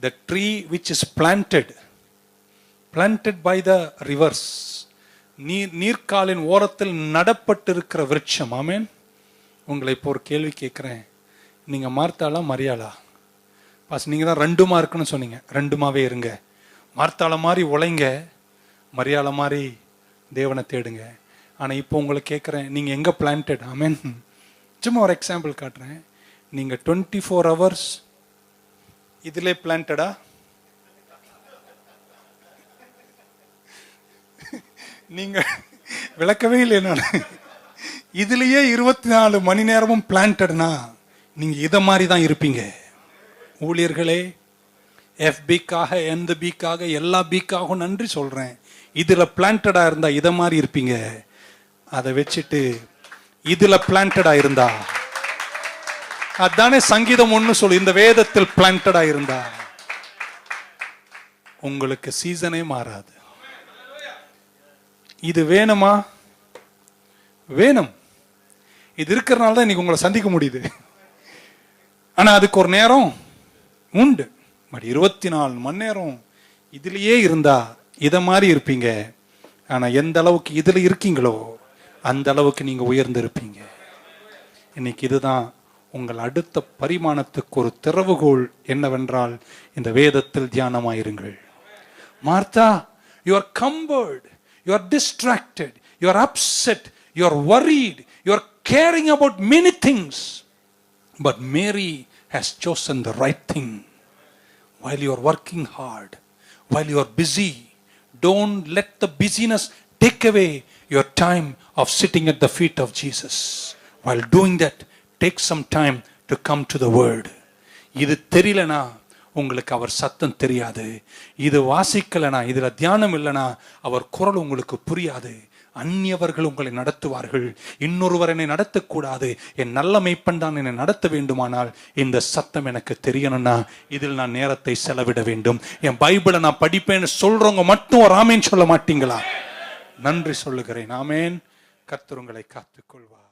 the tree which is planted planted by the rivers. நீர் நீர்க்காலின் ஓரத்தில் நடப்பட்டிருக்கிற விருட்சம். ஆமேன். உங்களை இப்போ ஒரு கேள்வி கேட்குறேன். நீங்கள் மார்த்தாளா மரியாளா? பாஸ் நீங்கள் தான் ரெண்டுமா இருக்குன்னு சொன்னீங்க. ரெண்டுமாவே இருங்க. மார்த்தாள மாதிரி உழைங்க மரியாள மாதிரி தேவனை தேடுங்க. ஆனால் இப்போ உங்களை கேட்குறேன் நீங்கள் எங்கே பிளான்டட் ஆமென். சும்மா ஒரு எக்ஸாம்பிள் காட்டுறேன். நீங்கள் டுவெண்ட்டி ஃபோர் ஹவர்ஸ் இதில் பிளான்டடா நீங்க விளக்கவே இல்லை நான். இதுலயே இருபத்தி நாலு மணி நேரமும் பிளான்டட்னா நீங்க இதை மாதிரி தான் இருப்பீங்க. ஊழியர்களே எஃபிக்காக எந்த பீக்காக எல்லா பிக்காகவும் நன்றி சொல்றேன். இதுல பிளான்டடா இருந்தா இதை மாதிரி இருப்பீங்க. அதை வச்சுட்டு இதுல பிளான்டடா இருந்தா அதானே சங்கீதம் ஒன்று சொல்லு இந்த வேதத்தில் பிளான்டடா இருந்தா உங்களுக்கு சீசனே மாறாது. இது வேணுமா? வேணும். இது இருக்கிறனால தான் இன்னைக்கு உங்களை சந்திக்க முடியுது. ஆனால் அதுக்கு ஒரு நேரம் உண்டு. பட் இருபத்தி நாலு மணி நேரம் இதுலேயே இருந்தா இதை மாதிரி இருப்பீங்க. ஆனால் எந்த அளவுக்கு இதில் இருக்கீங்களோ அந்த அளவுக்கு நீங்கள் உயர்ந்து இருப்பீங்க இன்னைக்கு இதுதான் உங்கள் அடுத்த பரிமாணத்துக்கு ஒரு திறவுகோல் என்னவென்றால் இந்த வேதத்தில் தியானமாயிருங்கள் Martha you are comfort you are distracted you are upset you are worried you are caring about many things but Mary has chosen the right thing while you are working hard, while you are busy, don't let the busyness take away your time of sitting at the feet of Jesus. While doing that, take some time to come to the word இது தெரியலனா உங்களுக்கு அவர் சத்தம் தெரியாது. இது வாசிக்கலனா இதில் தியானம் இல்லைனா அவர் குரல் உங்களுக்கு புரியாது. அந்நியவர்கள் உங்களை நடத்துவார்கள். இன்னொருவர் என்னை நடத்தக்கூடாது. என் நல்ல மெய்ப்பன் தான் என்னை நடத்த வேண்டுமானால் இந்த சத்தம் எனக்கு தெரியணும்னா இதில் நான் நேரத்தை செலவிட வேண்டும். என் பைபிளை நான் படிப்பேன்னு சொல்றவங்க மட்டும் ஒரு சொல்ல மாட்டீங்களா? நன்றி சொல்லுகிறேன். ஆமேன். கத்துருங்களை காத்துக்கொள்வார்.